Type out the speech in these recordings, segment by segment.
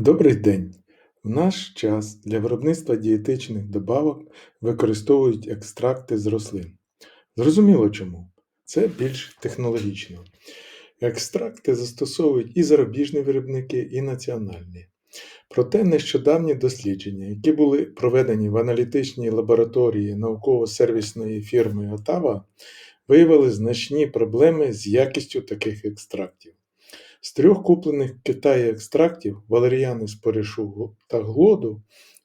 Добрий день! В наш час для виробництва дієтичних добавок використовують екстракти з рослин. Зрозуміло чому. Це більш технологічно. Екстракти застосовують і зарубіжні виробники, і національні. Проте нещодавні дослідження, які були проведені в аналітичній лабораторії науково-сервісної фірми Отава, виявили значні проблеми з якістю таких екстрактів. З трьох куплених в Китаї екстрактів валеріани з споришу та глоду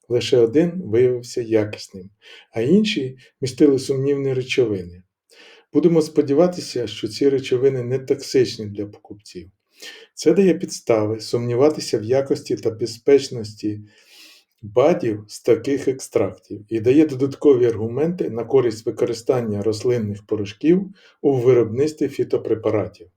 лише один виявився якісним, а інші містили сумнівні речовини. Будемо сподіватися, що ці речовини не токсичні для покупців. Це дає підстави сумніватися в якості та безпечності БАДів з таких екстрактів і дає додаткові аргументи на користь використання рослинних порошків у виробництві фітопрепаратів.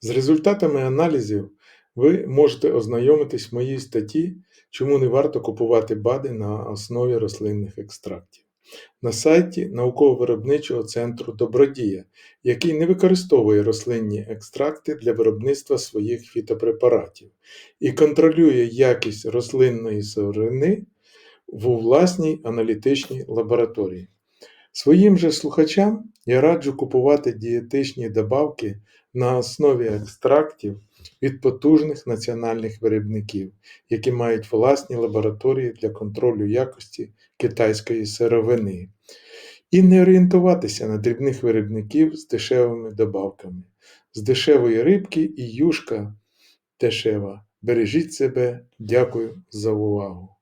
З результатами аналізів ви можете ознайомитись в моїй статті, чому не варто купувати БАДи на основі рослинних екстрактів на сайті науково-виробничого центру Добродія, який не використовує рослинні екстракти для виробництва своїх фітопрепаратів і контролює якість рослинної сировини у власній аналітичній лабораторії. Своїм же слухачам я раджу купувати дієтичні добавки на основі екстрактів від потужних національних виробників, які мають власні лабораторії для контролю якості китайської сировини, і не орієнтуватися на дрібних виробників з дешевими добавками, з дешевої рибки і юшка дешева. Бережіть себе, дякую за увагу.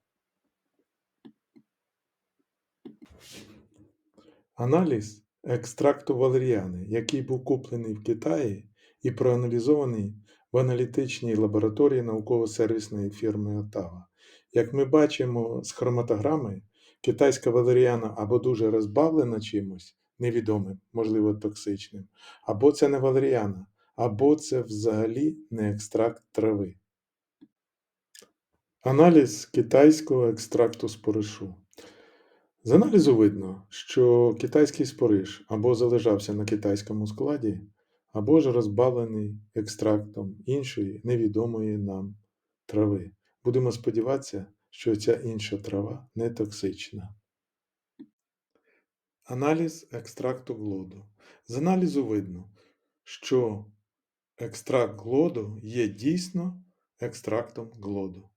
Аналіз екстракту валеріани, який був куплений в Китаї і проаналізований в аналітичній лабораторії науково-сервісної фірми Отава. Як ми бачимо з хроматограми, китайська валеріана або дуже розбавлена чимось невідомим, можливо, токсичним, або це не валеріана, або це взагалі не екстракт трави. Аналіз китайського екстракту споришу. З аналізу видно, що китайський спориш або залежався на китайському складі, або ж розбавлений екстрактом іншої невідомої нам трави. Будемо сподіватися, що ця інша трава не токсична. Аналіз екстракту глоду. З аналізу видно, що екстракт глоду є дійсно екстрактом глоду.